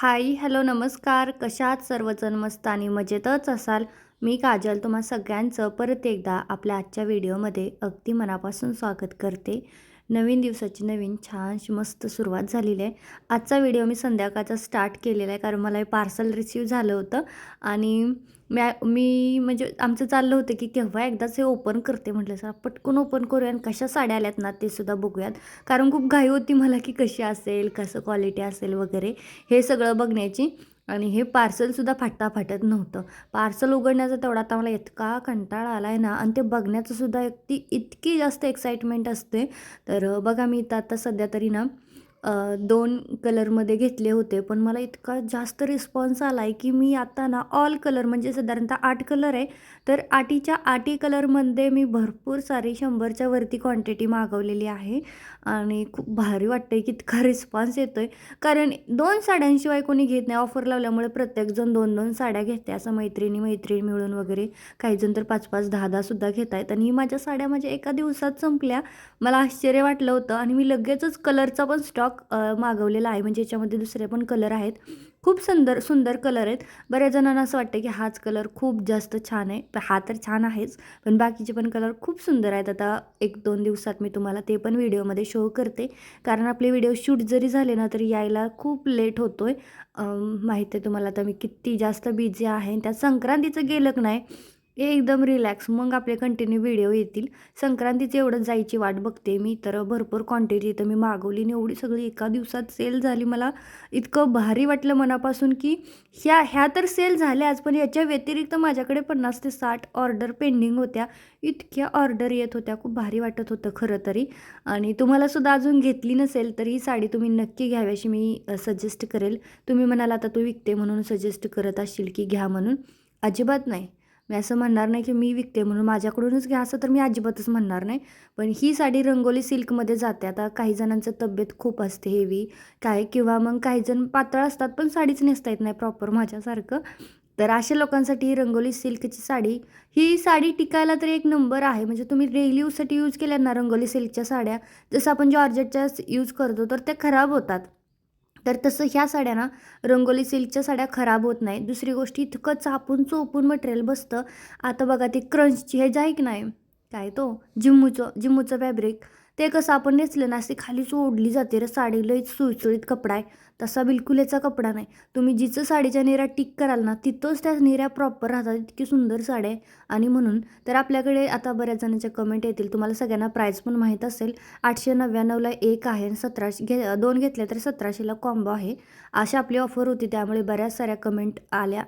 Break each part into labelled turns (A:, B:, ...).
A: Hi hello नमस्कार. कशात सर्वजण? मस्त आणि मजेतच असाल? मी काजल तुम्हा सगळ्यांचं परत एकदा आपल्या आजच्या व्हिडिओमध्ये अगदी मनापासून स्वागत करते. नवीन दिवसाची नवीन छानशी मस्त सुरुवात झालेली आहे. आजचा व्हिडिओ मी संध्याकाळचा स्टार्ट केलेला आहे कारण मला हे पार्सल रिसीव झालं होतं. आणि मॅ मी म्हणजे आमचं चाललं होतं की केव्हा एकदाच हे ओपन करते म्हटलं सर पटकन ओपन करूया आणि कशा साड्या आल्यात ना ते सुद्धा बघूयात. कारण खूप घाई होती मला की कशी असेल कसं क्वालिटी असेल वगैरे हे सगळं बघण्याची. आणि हे पार्सलसुद्धा फाटता फाटत नव्हतं. पार्सल उघडण्याचा तेवढा आता मला इतका कंटाळा आला आहे ना आणि ते बघण्याचंसुद्धा ती इतकी इतकी जास्त एक्साइटमेंट असते. तर बघा मी इथं आता सध्या तरी ना दोन कलरमध्ये घेतले होते पण मला इतका जास्त रिस्पॉन्स आला आहे की मी आता ना ऑल कलर म्हणजे साधारणतः आठ कलर आहे तर आठीच्या आठी कलरमध्ये मी भरपूर सारी शंभरच्या वरती क्वांटिटी मागवलेली आहे आणि खूप भारी वाटतं आहे की इतका रिस्पॉन्स येतो आहे कारण दोन साड्यांशिवाय कोणी घेत नाही ऑफर लावल्यामुळे प्रत्येकजण दोन दोन साड्या घेते असं मैत्रिणी मैत्रिणी मिळून वगैरे काहीजण तर पाच पाच दहा दहा सुद्धा घेत आहेत आणि ही माझ्या साड्या माझ्या एका दिवसात संपल्या. मला आश्चर्य वाटलं होतं आणि मी लगेचच कलरचा पण स्टॉक मागवलेला आहे. म्हणजे याच्यामध्ये दुसरे पण कलर आहेत. खूप सुंदर सुंदर कलर आहेत. बऱ्याच जणांना असं वाटतं की हाच कलर खूप जास्त छान आहे. हा तर छान आहेच. पण बाकीचे पण कलर खूप सुंदर आहेत. आता एक दोन दिवसात मी तुम्हाला ते पण व्हिडिओमध्ये शो करते. कारण आपले व्हिडिओ शूट जरी झाले ना तरी यायला खूप लेट होतो आहे माहिती आहे तुम्हाला आता मी किती जास्त बिझी आहे. आणि त्यात संक्रांतीचं गेलं की नाही एकदम रिलॅक्स मग आपले कंटिन्यू व्हिडिओ येतील. संक्रांतीचं एवढं जायची वाट बघते मी तर भरपूर क्वांटिटी तर मी मागवली आणि एवढी सगळी एका दिवसात सेल झाली. मला इतकं भारी वाटलं मनापासून की ह्या ह्या तर सेल झाल्याच पण याच्या व्यतिरिक्त माझ्याकडे पन्नास ते साठ ऑर्डर पेंडिंग होत्या. इतक्या ऑर्डर येत होत्या. खूप भारी वाटत होतं खरं तरी. आणि तुम्हालासुद्धा अजून घेतली नसेल तर ही साडी तुम्ही नक्की घ्यावी अशी मी सजेस्ट करेल. तुम्ही म्हणाला आता तू विकते म्हणून सजेस्ट करत असशील की घ्या म्हणून. अजिबात नाही. मी असं म्हणणार नाही की मी विकते म्हणून माझ्याकडूनच घ्या असं तर मी अजिबातच म्हणणार नाही. पण ही साडी रंगोली सिल्कमध्ये जाते. आता काही जणांचं तब्येत खूप असते हेवी काय किंवा मग काही जण पातळ असतात पण साडीच नेसता येत नाही प्रॉपर माझ्यासारखं. तर अशा लोकांसाठी ही रंगोली सिल्कची साडी ही साडी टिकायला तर एक नंबर आहे. म्हणजे तुम्ही डेली यूजसाठी यूज केल्या ना रंगोली सिल्कच्या साड्या जसं आपण जॉर्जेटच्या यूज करतो तर त्या खराब होतात. तर तसं ह्या साड्या ना रंगोली सिल्कच्या साड्या खराब होत नाही दुसरी गोष्ट इतकं चापून चोपून मटेरियल बसतं. आता बघा ते क्रंचची हे जाईक आहे की नाही काय तो? जिम्मूचं जिम्मूचं फॅब्रिक ते कसं आपण नेसलं ना अशी खाली ओढली जाते रे साडी लईच सुळसुळीत कपडा आहे. तसा बिलकुल याचा कपडा नाही. तुम्ही जिचं साडीच्या निऱ्या टिक कराल ना तिथंच त्या निऱ्या प्रॉपर राहतात. इतकी सुंदर साड्या आहे. आणि म्हणून तर आपल्याकडे आता बऱ्याच जणांच्या कमेंट येतील. तुम्हाला सगळ्यांना प्राईस पण माहीत असेल. आठशे नव्याण्णवला एक आहे आणि सतराशे घे दोन घेतल्या तर सतराशेला कॉम्बो आहे. अशी आपली ऑफर होती. त्यामुळे बऱ्याच साऱ्या कमेंट आल्या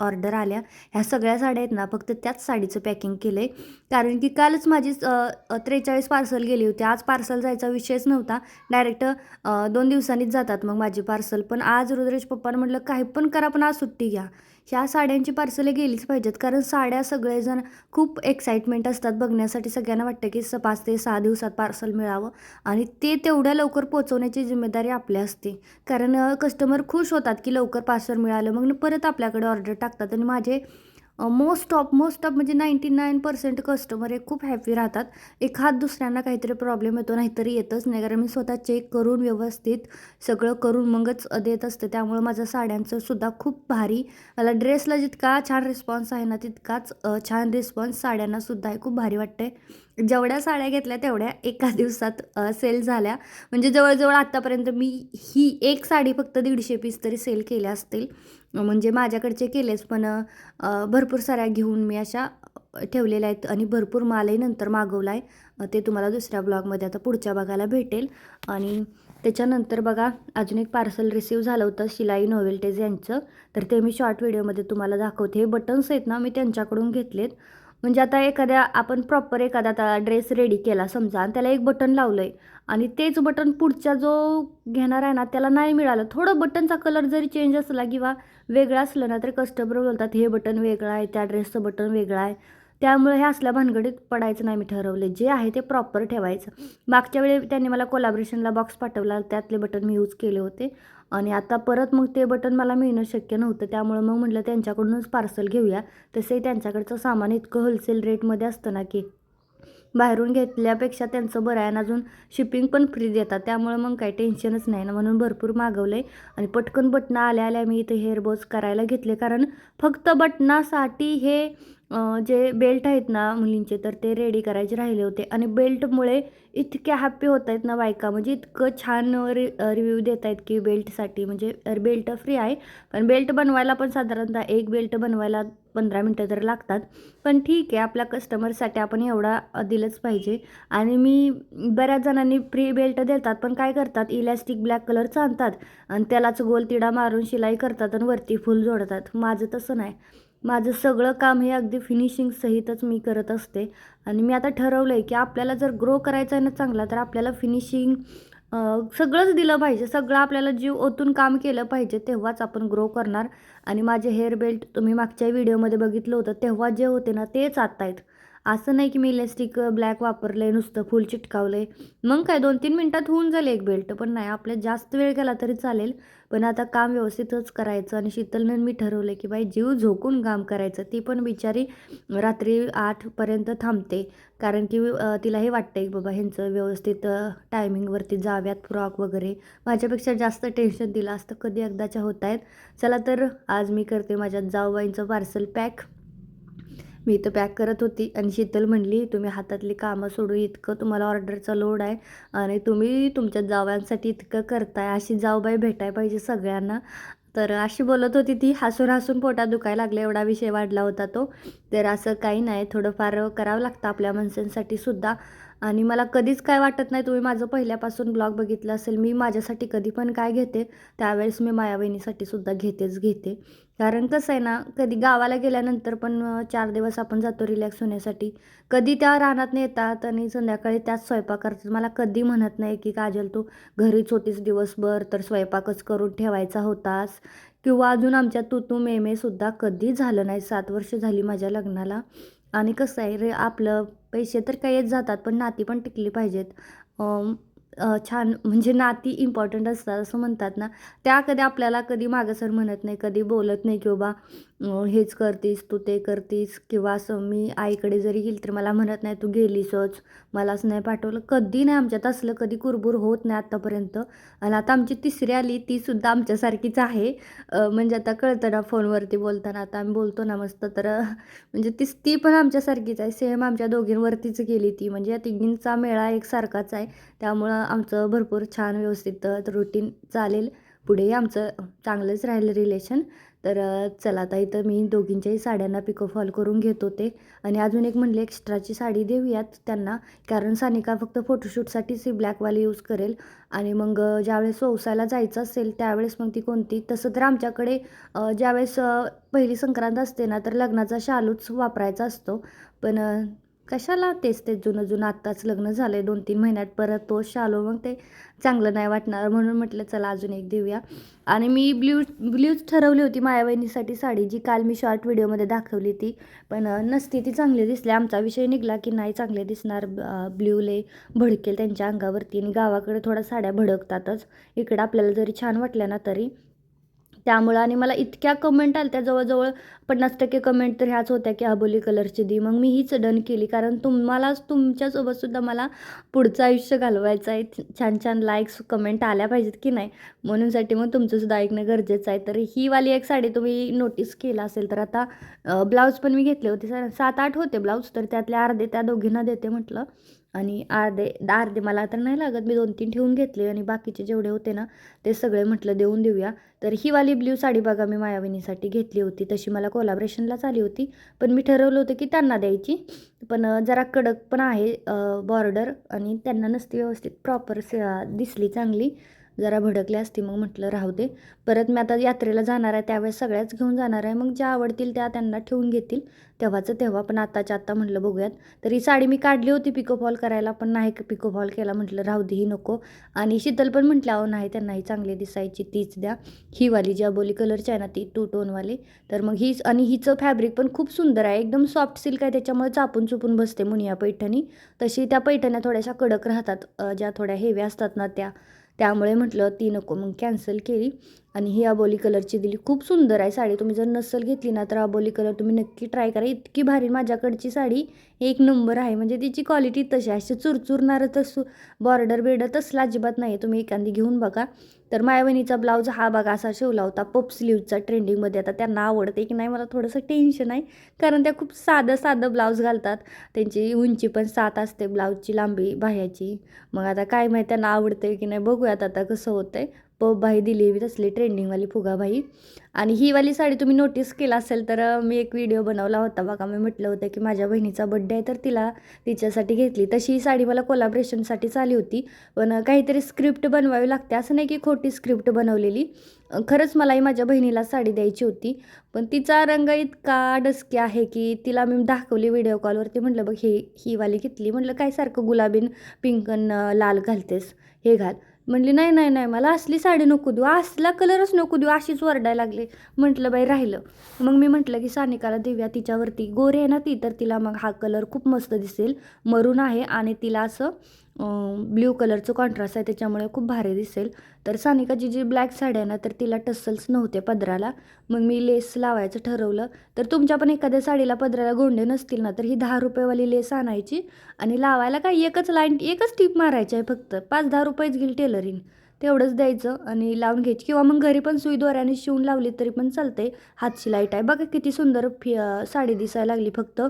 A: ऑर्डर आल्या. ह्या सगळ्या साड्या आहेत ना फक्त त्याच साडीचं पॅकिंग केलं आहे कारण की कालच माझी त्रेचाळीस पार्सल गेली होती. आज पार्सल जायचा विषयच नव्हता. डायरेक्ट दोन दिवसांनीच जातात मग माझी पार्सल. पण आज रुद्रेश पप्पानं म्हटलं काही पण करा पण आज सुट्टी घ्या. ह्या साड्यांची पार्सले गेलीच पाहिजेत. कारण साड्या सगळेजण खूप एक्साइटमेंट असतात बघण्यासाठी. सगळ्यांना वाटतं की स पाच ते सहा दिवसात पार्सल मिळावं. आणि ते तेवढ्या लवकर पोचवण्याची जिम्मेदारी आपल्या असते. कारण कस्टमर खुश होतात की लवकर पार्सल मिळालं. मग परत आपल्याकडे ऑर्डर टाकतात. आणि माझे मोस्ट ऑफ मोस्ट ऑफ म्हणजे नाईंटी नाईन पर्सेंट कस्टमर हे खूप हॅपी राहतात. एखाद दुसऱ्यांना काहीतरी प्रॉब्लेम येतो नाहीतरी येतच नाही. कारण मी स्वतः चेक करून व्यवस्थित सगळं करून मगच देत असते. त्यामुळं माझ्या साड्यांचं सुद्धा खूप भारी मला ड्रेसला जितका छान रिस्पॉन्स आहे ना तितकाच छान रिस्पॉन्स साड्यांना सुद्धा आहे. खूप भारी वाटते जेवढ्या साड्या घेतल्या तेवढ्या एका दिवसात सेल झाल्या. म्हणजे जवळजवळ आत्तापर्यंत मी ही एक साडी फक्त दीडशे पीस तरी सेल केल्या असतील. म्हणजे माझ्याकडचे केलेच पण भरपूर साऱ्या घेऊन मी अशा ठेवलेल्या आहेत आणि भरपूर मालही नंतर मागवला आहे ते तुम्हाला दुसऱ्या ब्लॉगमध्ये आता पुढच्या बघायला भेटेल. आणि त्याच्यानंतर बघा अजून एक पार्सल रिसीव झालं होतं शिलाई नोवेल्टेज यांचं. तर ते मी शॉर्ट व्हिडिओमध्ये तुम्हाला दाखवते. हे बटन्स आहेत ना मी त्यांच्याकडून घेतलेत. म्हणजे आता एखाद्या आपण प्रॉपर एखादा आता ड्रेस रेडी केला समजा आणि त्याला एक बटन लावलं आहे आणि तेच बटन पुढच्या जो घेणार आहे ना त्याला नाही मिळालं. थोडं बटनचा कलर जरी चेंज असला किंवा वेगळा असलं ना तरी कस्टमर बोलतात हे बटन वेगळं आहे त्या ड्रेसचं बटन वेगळं आहे. त्यामुळे हे असल्या भानगडीत पडायचं नाही मी ठरवले जे आहे ते प्रॉपर ठेवायचं. मागच्या वेळी त्यांनी मला कोलॅबरेशनला बॉक्स पाठवला त्यातले बटन मी यूज केले होते. आणि आता परत मग ते बटन मला मिळणं शक्य नव्हतं त्यामुळं मग म्हटलं त्यांच्याकडूनच पार्सल घेऊया. तसंही त्यांच्याकडचं सामान इतकं होलसेल रेटमध्ये असतं ना की बाहेरून घेतल्यापेक्षा त्यांचं बरं आहे आणि अजून शिपिंग पण फ्री देतात. त्यामुळे मग काही टेन्शनच नाही ना. म्हणून भरपूर मागवलं आहे आणि पटकन बटणं आल्या आल्या मी इथे हेअरबॉज करायला घेतले. कारण फक्त बटनासाठी हे जे बेल्ट आहेत ना मुलींचे तर ते रेडी करायचे राहिले होते. आणि बेल्टमुळे इतक्या हॅप्पी होत आहेत ना बायका. म्हणजे इतकं छान रि रिव्ह्यू देत आहेत की बेल्टसाठी म्हणजे बेल्ट फ्री आहे. पण बेल्ट बनवायला पण साधारणतः एक बेल्ट बनवायला पंधरा मिनटं तर लागतात. पण ठीक आहे आपल्या कस्टमरसाठी आपण एवढा दिलंच पाहिजे. आणि मी बऱ्याच जणांनी फ्री बेल्ट देतात पण काय करतात? इलॅस्टिक ब्लॅक कलरचं आणतात. आणि त्यालाच गोल तिडा मारून शिलाई करतात आणि वरती फुल जोडतात. माझं तसं नाही. माझं सगळं काम हे अगदी फिनिशिंग सहितच मी करत असते. आणि मी आता ठरवलं आहे की आपल्याला जर ग्रो करायचा आहे ना चांगला तर आपल्याला फिनिशिंग सगळंच दिलं पाहिजे. सगळं आपल्याला जीव ओतून काम केलं पाहिजे तेव्हाच आपण ग्रो करणार. आणि माझे हेअर बेल्ट तुम्ही मागच्या व्हिडिओमध्ये बघितलं होतं तेव्हा जे होते ना तेच आता आहेत असं नाही की मी इलेस्टिक ब्लॅक वापरलं आहे नुसतं फुल चिटकावलं आहे मग काय दोन तीन मिनटात होऊन जाईल एक बेल्ट पण नाही आपल्या जास्त वेळ गेला तरी चालेल. पण आता काम व्यवस्थितच करायचं आणि शीतलनं मी ठरवलं की बाई जीव झोकून काम करायचं. ती पण बिचारी रात्री आठपर्यंत थांबते. कारण की तिला तिलाही वाटतं की बाबा ह्यांचं व्यवस्थित टायमिंगवरती जाव्यात फ्रॉक वगैरे. माझ्यापेक्षा जास्त टेन्शन दिलं असतं. कधी एकदाच्या होत आहेत चला तर आज मी करते माझ्या जाऊबाईंचं पार्सल पॅक मी इथं पॅक करत होती आणि शीतल म्हणली तुम्ही हातातली कामं सोडून इतकं तुम्हाला ऑर्डरचा लोड आहे आणि तुम्ही तुमच्या जावयांसाठी इतकं करताय अशी जाऊबाई भेटाय पाहिजे सगळ्यांना. तर अशी बोलत होती ती हसून हसून पोटात दुखायला लागले एवढा विषय वाढला होता तो. तर असं काही नाही थोडंफार करावं लागतं आपल्या माणसांसाठी सुद्धा. आणि मला कधीच काय वाटत नाही तुम्ही माझं पहिल्यापासून ब्लॉग बघितलं असेल मी माझ्यासाठी कधी पण काय घेते त्यावेळेस मी माया बहिणीसाठी सुद्धा घेतेच घेते. कारण कसं आहे ना कधी गावाला गेल्यानंतर पण चार दिवस आपण जातो रिलॅक्स होण्यासाठी. कधी त्या रानात येतात आणि संध्याकाळी त्याच स्वयंपाक करतात. मला कधी म्हणत नाही की काजल तू घरीच होतीस दिवसभर तर स्वयंपाकच करून ठेवायचा होतास. किंवा अजून आमच्या तू तू मे सुद्धा कधी झालं नाही. सात वर्ष झाली माझ्या लग्नाला. आणि कसं आहे रे आपलं पैसे तर काही येत जातात पण नाती पण टिकली पाहिजेत. छान म्हणजे नाती इम्पॉर्टंट असतात असं म्हणतात ना. त्या कधी आपल्याला कधी मागसर म्हणत नाही कधी बोलत नाही की बाबा हेच करतीस तू ते करतीस किंवा असं मी आईकडे जरी गेली तर मला म्हणत नाही तू गेलीसच. मलाच नाही पाठवलं. कधी नाही आमच्यात असलं कधी कुरबुर होत नाही आत्तापर्यंत आणि आता आमची तिसरी आली ती सुद्धा आमच्यासारखीच आहे. म्हणजे आता कळतं ना फोनवरती बोलताना. आता आम्ही बोलतो ना मस्त तर म्हणजे तीस ती पण आमच्यासारखीच आहे. सेम आमच्या दोघींवरतीच गेली ती. म्हणजे या तिघींचा मेळा एकसारखाच आहे. त्यामुळं आमचं भरपूर छान व्यवस्थित रुटीन चालेल. पुढेही आमचं चांगलंच राहिलं रिलेशन तर चला आता इथं मी दोघींच्याही साड्यांना पिको फॉल करून घेत होते. आणि अजून एक म्हणले एक्स्ट्राची साडी देऊयात त्यांना. कारण सानिका फक्त फोटोशूटसाठीच ही ब्लॅकवाली यूज करेल. आणि मग ज्यावेळेस ओसायला जायचं असेल त्यावेळेस मग ती कोणती? तसं तर आमच्याकडे ज्यावेळेस पहिली संक्रांत असते ना तर लग्नाचा शालूच वापरायचा असतो. पण कशाला तेच ते जुनं जुनं आत्ताच लग्न झालं आहे दोन तीन महिन्यात परत तो शालो मग ते चांगलं नाही वाटणार म्हणून म्हटलं चला अजून एक देऊया. आणि मी ब्ल्यू ब्ल्यूज ठरवली होती माया बहिणीसाठी साडी जी काल मी शॉर्ट व्हिडिओमध्ये दाखवली ती पण नसती ती चांगली दिसली. आमचा विषय निघला की नाही चांगले दिसणार ब्ल्यूले भडकेल त्यांच्या अंगावरती. आणि गावाकडे थोडा साड्या भडकतातच. इकडं आपल्याला जरी छान वाटल्या ना तरी. त्यामुळं आणि मला इतक्या कमेंट आल्या त्या जवळजवळ पन्नास टक्के कमेंट तर ह्याच होत्या की अबोली कलरची दी. मग मी हीच डन केली. कारण तुम्हालाच तुमच्यासोबतसुद्धा मला पुढचं आयुष्य घालवायचं आहे. छान छान लाईक्स कमेंट आल्या पाहिजेत की नाही? म्हणूनसाठी मग तुमचंसुद्धा ऐकणं गरजेचं आहे. तर ही वाली एक साडी तुम्ही नोटीस केला असेल तर आता ब्लाऊज पण मी घेतले होते. सर सात आठ होते ब्लाऊज तर त्यातले अर्धे त्या दोघींना देते म्हटलं. आणि अर्धे अर्धे मला तर नाही लागत. मी दोन तीन ठेवून घेतले आणि बाकीचे जेवढे होते ना ते सगळे म्हटलं देऊन देऊया. तर ही वाली ब्ल्यू साडी बघा मी मायाविनीसाठी घेतली होती. तशी मला कोलाब्रेशनलाच आली होती. पण मी ठरवलं होतं की त्यांना द्यायची. पण जरा कडक पण आहे बॉर्डर आणि त्यांना नसती व्यवस्थित प्रॉपर दिसली चांगली. जरा भडकली असती मग म्हटलं राहू दे. परत मी आता यात्रेला जाणार आहे त्यावेळेस सगळ्याच घेऊन जाणार आहे. मग ज्या आवडतील त्या त्यांना ठेवून घेतील. तेव्हाचं तेव्हा पण आताच्या आत्ता म्हटलं बघूयात. तर ही साडी मी काढली होती पिको फॉल करायला पण नाही पिको फॉल केला. म्हटलं राहू दे ही नको. आणि शीतल पण म्हटलं अहो नाही त्यांनाही चांगली दिसायची तीच द्या. ही वाली जी अबोली कलरची आहे ना ती टू टोनवाली तर मग ही आणि हिचं फॅब्रिक पण खूप सुंदर आहे. एकदम सॉफ्ट सिल्क आहे त्याच्यामुळे चापून चुपून बसते मुनिया पैठणी. तशी त्या पैठण्या थोड्याशा कडक राहतात ज्या थोड्या हेव्या असतात ना त्या. त्यामुळे म्हटलं ती नको. मग कॅन्सल केली आणि ही अबोली कलरची दिली. खूप सुंदर आहे साडी. तुम्ही जर नसल घेतली ना तर अबोली कलर तुम्ही नक्की ट्राय करा. इतकी भारी माझ्याकडची साडी. एक नंबर आहे. म्हणजे तिची क्वालिटी तशी आहे. अशी चुरचुरणारं तसं बॉर्डर बिर्डर तसलं अजिबात नाही तुम्ही एखादी घेऊन बघा. तर माया बहिणीचा ब्लाऊज हा बघा असा शिवला होता. पप स्लीवचा ट्रेंडिंगमध्ये आता त्यांना आवडते की नाही मला थोडंसं टेन्शन आहे. कारण त्या खूप साधं साधं ब्लाऊज घालतात. त्यांची उंची पण सात असते ब्लाऊजची लांबी बाह्याची. मग आता काय माहिती त्यांना आवडते की नाही बघूयात आता कसं होतं पप बाई दिली मी तसली ट्रेंडिंगवाली फुगाबाई. आणि ही वाली साडी तुम्ही नोटीस केला असेल तर मी एक व्हिडिओ बनवला होता बघा. मी म्हटलं होतं की माझ्या बहिणीचा बड्डे आहे तर तिला तिच्यासाठी घेतली. तशी ही साडी मला कोलाब्रेशनसाठीच आली होती. पण काहीतरी स्क्रिप्ट बनवावी लागते. असं नाही की खोटी स्क्रिप्ट बनवलेली. खरंच मलाही माझ्या बहिणीला साडी द्यायची होती. पण तिचा रंग इतका डस्की आहे की तिला मी दाखवली व्हिडिओ कॉलवरती म्हटलं बघ ही ही वाली घेतली. म्हटलं काय सारखं गुलाबीन पिंकन लाल घालतेस. हे घाल. म्हणली नाही नाही नाही मला असली साडी नको देऊ असला कलरच नको देऊ अशीच वरडायला लागले. म्हटलं बाई राहिलं. मग मी म्हटलं की सानिकाला देऊया तिच्यावरती गोरे आहे ना ती तर तिला मग हा कलर खूप मस्त दिसेल मरून आहे आणि तिला असं ब्ल्यू कलरचं कॉन्ट्रास्ट आहे त्याच्यामुळे खूप भारी दिसेल. तर सानिकाची जी ब्लॅक साडी आहे ना तर तिला टसल्स नव्हते पदराला. मग मी लेस लावायचं ठरवलं. तर तुमच्या पण एखाद्या साडीला पदराला गोंडे नसतील ना तर ही दहा रुपयेवाली लेस आणायची. आणि लावायला काय एकच लाईन एकच टीप मारायची आहे फक्त. पाच दहा रुपयेच घेईल टेलरिंग तेवढंच द्यायचं आणि लावून घ्यायची. किंवा मग घरी पण सुई दोऱ्याने शिवून लावली तरी पण चालते. हातची लाइट आहे. बघा किती सुंदर फि साडी दिसायला लागली फक्त.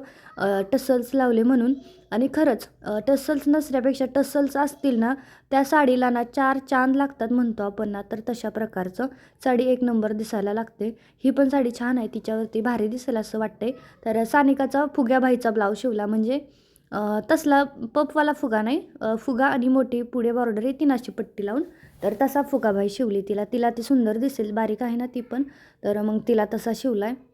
A: टसल्स लावले म्हणून. आणि खरंच टसल्स नसण्यापेक्षा टसल्स असतील ना त्या साडीला ना चार चांद लागतात म्हणतो आपण ना तर तशा प्रकारचं साडी एक नंबर दिसायला लागते. ही पण साडी छान आहे. तिच्यावरती भारी दिसेल असं वाटते तर सानिकाचा फुग्याबाईचा ब्लाऊज शिवला म्हणजे तसला पपवाला फुगा नाही. फुगा आणि मोठी पुढे बॉर्डर आहे. तीन अशी पट्टी लावून. तर तसा फुगाबाई शिवली. तिला तिला ती सुंदर दिसेल. बारीक आहे ना ती पण. तर मग तिला तसा शिवला आहे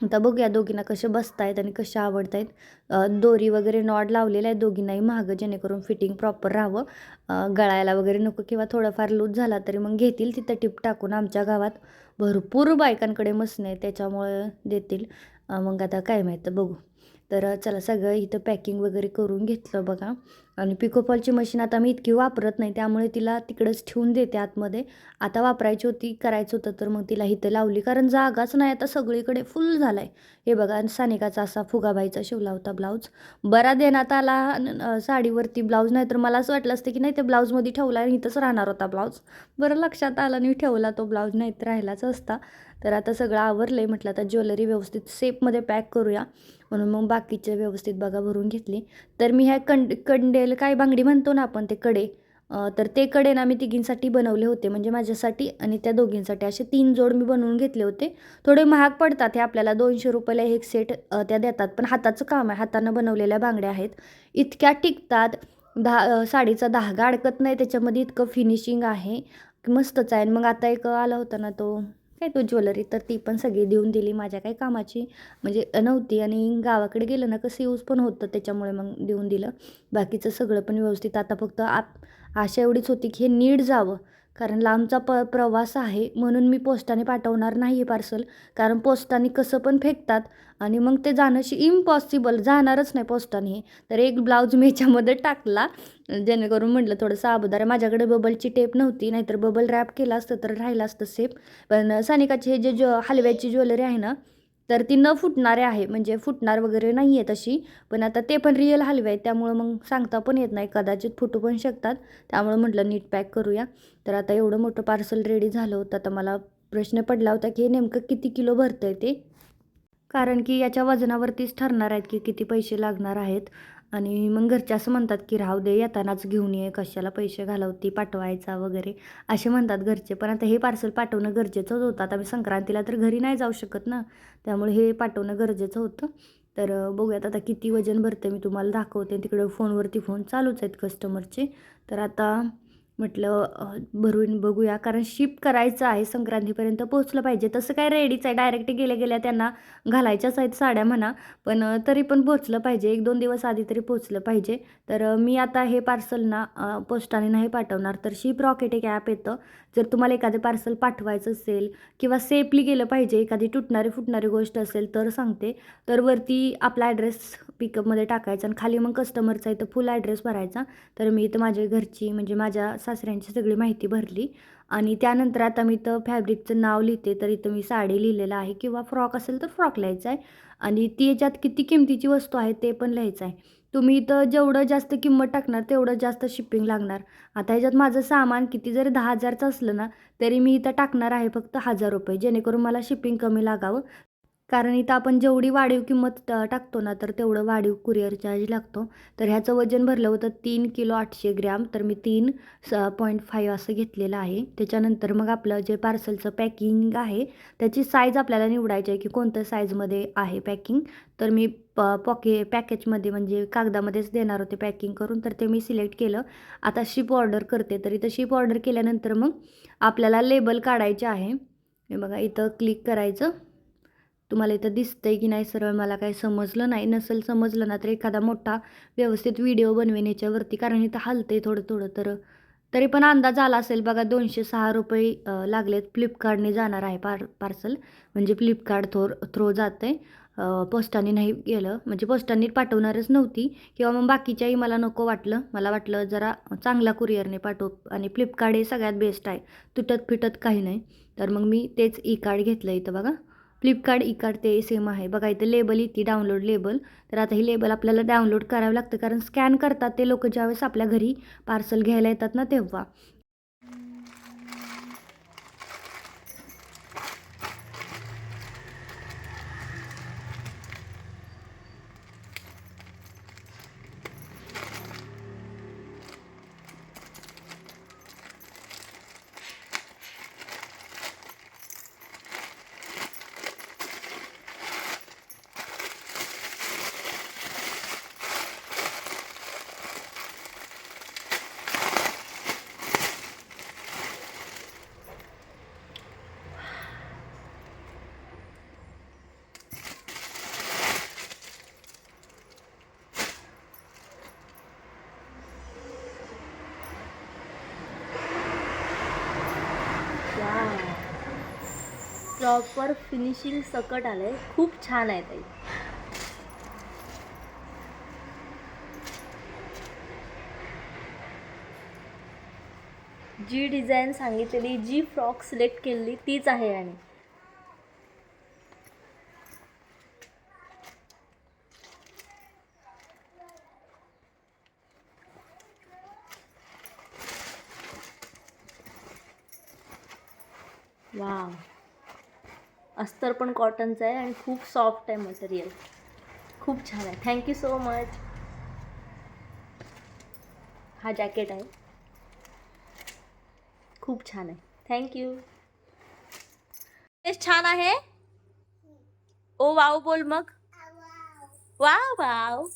A: आता बघूया दोघींना कसे बसतायत आणि कसे आवडत आहेत दोरी वगैरे नॉड लावलेला आहे दोघींनाही महाग जेणेकरून फिटिंग प्रॉपर राहावं. गळायला वगैरे नको किंवा थोडाफार लूज झाला तरी मग घेतील. तिथं टिप टाकून आमच्या गावात भरपूर बायकांकडे मसणे त्याच्यामुळे देतील. मग आता काय माहीत बघू. तर चला सगळं इथं पॅकिंग वगैरे करून घेतलं बघा. आणि पिकोफॉलची मशीन आता मी इतकी वापरत नाही त्यामुळे तिला तिकडंच ठेवून देते आतमध्ये. आता वापरायची होती करायचं होतं तर मग तिला इथं लावली. कारण जागाच नाही आता सगळीकडे फुल झाला आहे हे बघा आणि सानिकाचा असा फुगाबाईचा शिवला होता ब्लाऊज बरा देण्यात आला साडीवरती ब्लाऊज नाही तर मला असं वाटलं असतं की नाही ते ब्लाऊजमध्ये ठेवला आणि इथंच राहणार होता ब्लाऊज बरं लक्षात आलं नाही ठेवला तो ब्लाऊज नाही तर राहिलाच असता. तर आता सगळं आवरलं आहे म्हटलं आता ज्वेलरी व्यवस्थित सेपमध्ये पॅक करूया. म्हणून मग बाकीचे व्यवस्थित बघा भरून घेतली. तर मी ह्या कंड कंडेल काय बांगडी म्हणतो ना आपण ते कडे तर ते कडे ना मी तिघींसाठी बनवले होते. म्हणजे माझ्यासाठी आणि त्या दोघींसाठी असे तीन जोड मी बनवून घेतले होते. थोडे महाग पडतात हे आपल्याला दोनशे रुपयाला एक सेट त्या देतात. पण हाताचं काम आहे. हातानं बनवलेल्या बांगड्या आहेत. इतक्या टिकतात. दहा साडीचा धागा अडकत नाही. त्याच्यामध्ये इतकं फिनिशिंग आहे. की मस्तच आहे. आणि मग आता एक आला होता ना तो काय तो ज्वेलरी तर ती पण सगळी देऊन दिली माझ्या काही कामाची. म्हणजे नव्हती आणि गावाकडे गेलं ना कसं यूज पण होतं त्याच्यामुळे मग देऊन दिलं. बाकीचं सगळं पण व्यवस्थित. आता फक्त आप आशा एवढीच होती की हे नीट जावं. कारण लांबचा प प्रवास आहे म्हणून मी पोस्टाने पाठवणार नाही आहे पार्सल. कारण पोस्टाने कसं पण फेकतात आणि मग ते जाणंशी इम्पॉसिबल जाणारच नाही पोस्टाने हे. तर एक ब्लाऊज मी याच्यामध्ये टाकला. जेणेकरून म्हटलं थोडंसं साबुदार माझ्याकडे बबलची टेप नव्हती. नाहीतर बबल रॅप केला असतं तर राहिलं असतं सेफ. पण सानिकाची हे जे ज्व हलव्याची ज्वेलरी आहे ना तर ती न फुटणारे आहे म्हणजे फुटणार वगैरे नाही आहे तशी. पण आता ते पण रिअल हलवे आहेत त्यामुळं मग सांगता पण येत नाही. कदाचित फुटू पण शकतात. त्यामुळं म्हटलं नीट पॅक करूया. तर आता एवढं मोठं पार्सल रेडी झालं होतं. आता मला प्रश्न पडला होता की हे नेमकं किती किलो भरतं आहे ते? कारण की याच्या वजनावरतीच ठरणार आहेत की किती पैसे लागणार आहेत. आणि मग घरचे असं म्हणतात की राहू दे येतानाच घेऊन ये कशाला पैसे घालवती पाठवायचा वगैरे. असे म्हणतात घरचे. पण आता हे पार्सल पाठवणं गरजेचंच होतं. आता मी संक्रांतीला तर घरी नाही जाऊ शकत ना. त्यामुळे हे पाठवणं गरजेचं होतं. तर बघूयात आता किती वजन भरतं मी तुम्हाला दाखवते. तिकडं फोनवरती फोन चालूच आहेत कस्टमरचे. तर आता म्हटलं भरून बघूया. कारण शिप करायचं आहे संक्रांतीपर्यंत पोहोचलं पाहिजे. तसं काय रेडीच आहे. डायरेक्ट गेल्या गेल्या त्यांना घालायच्याच आहेत साड्या म्हणा. पण तरी पण पोचलं पाहिजे. एक दोन दिवस आधी तरी पोचलं पाहिजे. तर मी आता हे पार्सल ना पोस्टाने नाही पाठवणार. तर शिप रॉकेट एक ॲप येतं. जर तुम्हाला एखादं पार्सल पाठवायचं असेल किंवा सेफली गेलं पाहिजे एखादी तुटणारी फुटणारी गोष्ट असेल तर सांगते. तर वरती आपला ॲड्रेस पिकअपमध्ये टाकायचा आणि खाली मग कस्टमरचा इथं फुल ॲड्रेस भरायचा. तर मी इथं माझ्या घरची म्हणजे माझ्या सासऱ्यांची सगळी माहिती भरली. आणि त्यानंतर आता मी इथं फॅब्रिकचं नाव लिहिते तर इथं मी साडी लिहिलेलं आहे किंवा फ्रॉक असेल तर फ्रॉक लिहायचं आहे. आणि ती याच्यात किती किमतीची वस्तू आहे ते पण लिहायचं आहे. तुम्ही इथं जेवढं जास्त किंमत टाकणार तेवढं जास्त शिपिंग लागणार. आता ह्याच्यात माझं सामान किती जरी दहा हजारचं असलं ना तरी मी इथं टाकणार आहे फक्त हजार रुपये जेणेकरून मला शिपिंग कमी लागावं. कारण इथं आपण जेवढी वाढीव किंमत ट- टाकतो ना तर तेवढं वाढीव कुरिअर चार्ज लागतो. तर ह्याचं वजन भरलं होतं तीन किलो आठशे ग्रॅम तर मी तीन स पॉईंट फाईव्ह असं घेतलेलं आहे. त्याच्यानंतर मग आपलं जे पार्सलचं पॅकिंग आहे त्याची साईज आपल्याला निवडायची आहे की कोणत्या साईजमध्ये आहे पॅकिंग तर मी प पॉके पॅकेजमध्ये म्हणजे कागदामध्येच देणार होते पॅकिंग करून तर ते मी सिलेक्ट केलं. आता शिप ऑर्डर करते तर इथं शिप ऑर्डर केल्यानंतर मग आपल्याला लेबल काढायचे आहे. हे बघा इथं क्लिक करायचं. तुम्हाला इथं दिसतंय की नाही सरळ मला काही समजलं नाही. नसेल समजलं ना तर एखादा मोठा व्यवस्थित व्हिडिओ बनवेन याच्यावरती कारण इथं हलतंय थोडं थोडं. तर तरी पण अंदाज आला असेल बघा दोनशे सहा रुपये लागलेत. फ्लिपकार्टने जाणार आहे पार पार्सल म्हणजे फ्लिपकार्ट थ्रो थ्रो जातं आहे पोस्टाने नाही गेलं. म्हणजे पोस्टाने पाठवणारच नव्हती. किंवा मग बाकीच्याही मला नको वाटलं. मला वाटलं जरा चांगला कुरिअरने पाठव. आणि फ्लिपकार्ट हे सगळ्यात बेस्ट आहे. तुटत फिटत काही नाही. तर मग मी तेच ई कार्ड घेतलं इथं बघा. फ्लिपकार्ट इकार्ट ते सेम आहे. बघा इथं लेबल येते डाउनलोड लेबल तर आता ही लेबल आपल्याला डाउनलोड करावं लागतं. कारण स्कॅन करतात ते लोक ज्यावेळेस आपल्या घरी पार्सल घ्यायला येतात ना तेव्हा.
B: प्रॉपर फिनिशिंग सकट आलंय. खूप छान आहे ताई. जी डिझाईन सांगितलेली जी फ्रॉक सिलेक्ट केलेली तीच आहे आणि. वा अस्तर पण कॉटनचं आहे आणि खूप सॉफ्ट आहे मटेरियल खूप छान आहे. थँक्यू सो मच हा जॅकेट आहे. खूप छान आहे. थँक्यू तेच छान आहे? ओ वाव बोल मग. Wow wow.